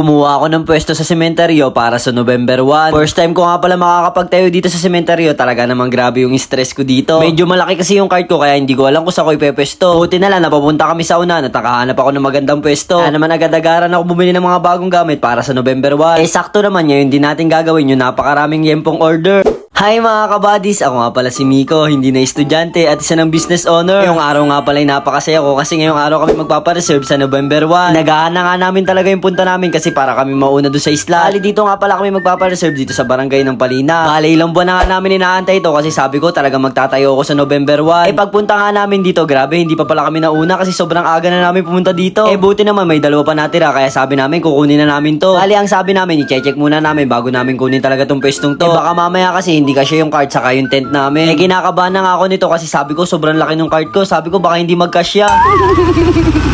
Kumuha ako ng pwesto sa sementeryo para sa November 1. First time ko nga pala makakapagtayo dito sa sementeryo. Talaga namang grabe yung stress ko dito. Medyo malaki kasi yung cart ko kaya hindi ko alam kung saan ko ipepwesto. Buti na lang napapunta kami sa una at nakahanap ako ng magandang pwesto. Kaya naman agad-agaran ako bumili ng mga bagong gamit para sa November 1. Eh sakto naman ngayon din natin gagawin yung napakaraming yempong order. Hi mga kabadis! Ako nga pala si Miko, hindi na estudyante at isa ng business owner. Ngayong araw nga pala ay napakasaya ko kasi ngayong araw kami magpapareserve sa November 1. Nagahan na nga namin talaga yung punta namin kasi para kami mauna doon sa isla. Bali dito nga pala kami magpapareserve dito sa barangay ng Palina. Bali ilang buwan na nga namin inaantay ito kasi sabi ko talaga magtatayo ako sa November 1. Eh pagpunta nga namin dito, grabe hindi pa pala kami nauna kasi sobrang aga na namin pumunta dito. Eh buti naman may dalawa pa natira kaya sabi namin kukunin na namin to. Bali ang sabi namin i-check muna namin bago namin kunin talaga tong pwestong to. Eh baka mamaya kasi hindi kasi yung card saka yung tent namin. Eh kinakabahan na nga ako nito kasi sabi ko sobrang laki ng card ko. Sabi ko baka hindi magkasya.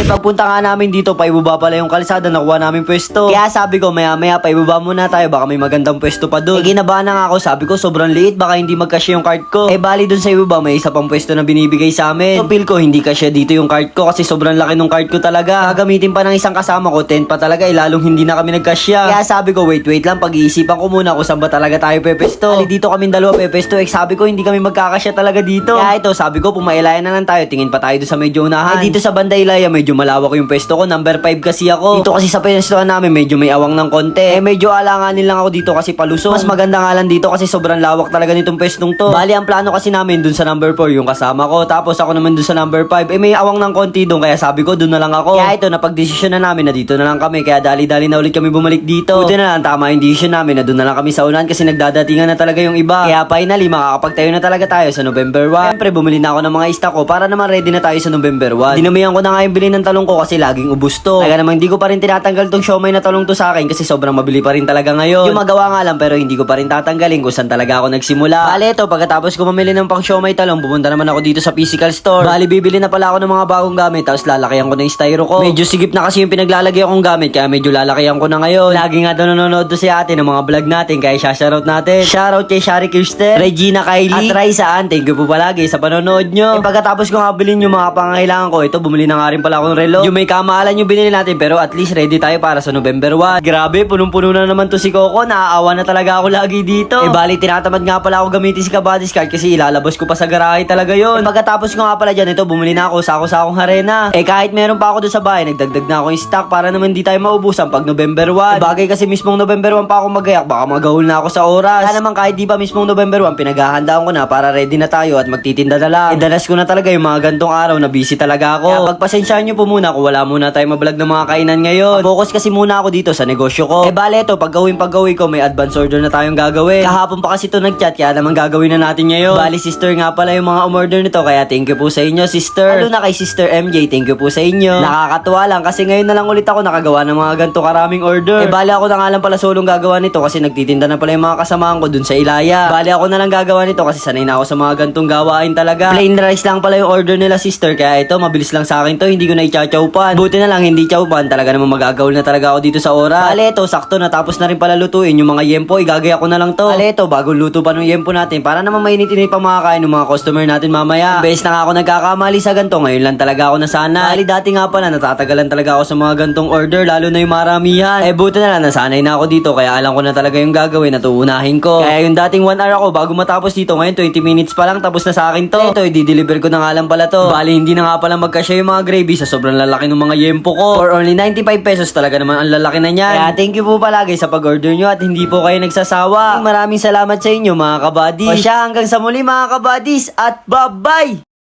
eh pagpunta nga namin dito, paibaba pala yung kalsada, nakuha namin pwesto. Kaya sabi ko, maya maya, paibaba muna tayo, baka may magandang pwesto pa doon. Eh ginabahan na nga ako, sabi ko, sobrang liit, baka hindi magkasya yung card ko. Eh bali dun sa ibaba, may isa pang pwesto na binibigay sa amin. So feel ko, hindi kasya dito yung card ko kasi sobrang laki ng card ko talaga. Gagamitin pa ng isang kasama ko, tent pa talaga, eh lalong hindi na kami nagkasya. Kaya sabi ko, wait, wait lang, pag-iisipan ko muna kung saan ba talaga tayo pepesto. Ali dito kami dalawa pepesto, eh sabi ko, hindi kami magkakasya talaga dito. Kaya ito, sabi ko, pumailayan na lang tayo, tingin pa tayo doon sa medyo unahan. Eh dito sa Banda Ilaya, medyo malawak yung pwesto ko, number 5 kasi ako. Dito kasi sa pwestohan namin, medyo may awang ng konti. Eh medyo alanganin lang ako dito kasi palusong. Mas maganda nga lang dito kasi sobrang lawak talaga nitong pwestong to. Bali, ang plano kasi namin dun sa number 4, yung kasama ko. Tapos ako naman dun sa number 5, eh may awang ng konti dun, kaya sabi ko, dun na lang ako. Kaya ito, napag-desisyon na namin na dito na lang kami, kaya dali-dali na ulit kami bumalik dito. Buti na lang, tama yung decision namin na dun na lang kami sa unahan kasi nagdadatingan na talaga yung iba. Kaya finally, makakapagtayo na talaga tayo sa November 1. Siyempre, bumili na ako ng mga stock ko para naman ready na tayo sa November 1. Dinamihan ko na nga yung bili ng talong ko kasi laging ubus to. Kaya naman hindi ko pa rin tinatanggal tong siomay na talong to sa akin kasi sobrang mabili pa rin talaga ngayon. Yung magawa nga lang pero hindi ko pa rin tatanggalin kung saan talaga ako nagsimula. Bali ito, pagkatapos ko mamili ng pang siomay talong, pupunta naman ako dito sa physical store. Bali, bibili na pala ako ng mga bagong gamit tapos lalakihan ko na yung styro ko. Medyo sigip na kasi yung pinaglalagay akong gamit kaya medyo lalakihan ko na ngayon. Lagi nga daw nanonood to si ate ng mga vlog natin kaya shoutout natin. Shoutout kay Shari Kirsten, Regina Kylie, at Raisaan. Thank you po palagi sa panonood nyo. Eh, pagkatapos ko nga bilhin yung mga pangangailangan ko, ito bumili na nga rin pala akong relo. Yung may kamahalan yung binili natin pero at least ready tayo para sa November 1. Grabe, punong-puno na naman to si Coco. Naaawa na talaga ako lagi dito. Eh bali, tinatamad nga pala ako gamitin si Kabadis card kasi ilalabas ko pa sa garahe talaga yon. Eh, pagkatapos ko nga pala dyan, ito bumili na ako sa ako sa akong harena. Eh kahit meron pa ako doon sa bahay, nagdagdag na ako yung stock para naman di tayo maubusan pag November 1. Eh, bagay kasi mismong November 1 pa ako magayak, baka magahol na ako sa oras. Kaya naman kahit di pa mismong November 1, pinaghahandaan ko na para ready na tayo at magtitinda na lang. Eh dalas ko na talaga yung mga gantong araw na busy talaga ako. Kaya pagpasensyahan nyo po muna kung wala muna tayo mablog ng mga kainan ngayon. Focus kasi muna ako dito sa negosyo ko. Eh bale ito, pag gawin pag gawin ko, may advance order na tayong gagawin. Kahapon pa kasi ito nag-chat, kaya naman gagawin na natin ngayon. Bali sister nga pala yung mga umorder nito, kaya thank you po sa inyo sister. Lalo na kay sister MJ, thank you po sa inyo. Nakakatuwa lang kasi ngayon na lang ulit ako nakagawa ng mga ganito karaming order. Eh bali ako na nga lang pala solong gagawa nito kasi nagtitinda na pala yung mga kasamahan ko dun sa Ilaya. Bali ako na lang gagawa nito kasi sanay na ako sa mga gantong gawain talaga. Plain rice lang pala yung order nila sister kaya ito mabilis lang sa akin to hindi ko na ichachawpan. Buti na lang hindi chawpan talaga namang magagawal na talaga ako dito sa oras. Bali ito sakto natapos na rin pala lutuin yung mga yempo igagaya ko na lang to. Bali ito bagong luto pa ng yempo natin para naman mainit-init pa makakain ng mga customer natin mamaya. Bes na nga ako nagkakamali sa ganto ngayon lang talaga ako nasana. Bali dati nga pala natatagalan talaga ako sa mga gantong order lalo na yung maramihan. Eh buti na lang nasanay na ako dito kaya alam ko na talaga yung gagawin at uunahin ko. Kaya yung dating 1 hour ako bago matapos dito ngayon 20 minutes pa lang tapos na sa akin to. Ito i-deliver ko na nga lang pala to. Bali hindi na nga pala magkasya yung mga gravy sa sobrang lalaki ng mga yempo ko. For only 95 pesos talaga naman ang lalaki na niyan. Kaya thank you po palagi sa pag-order nyo at hindi po kayo nagsasawa. Maraming salamat sa inyo mga kabadis. O siya hanggang sa muli mga kabadis at bye-bye!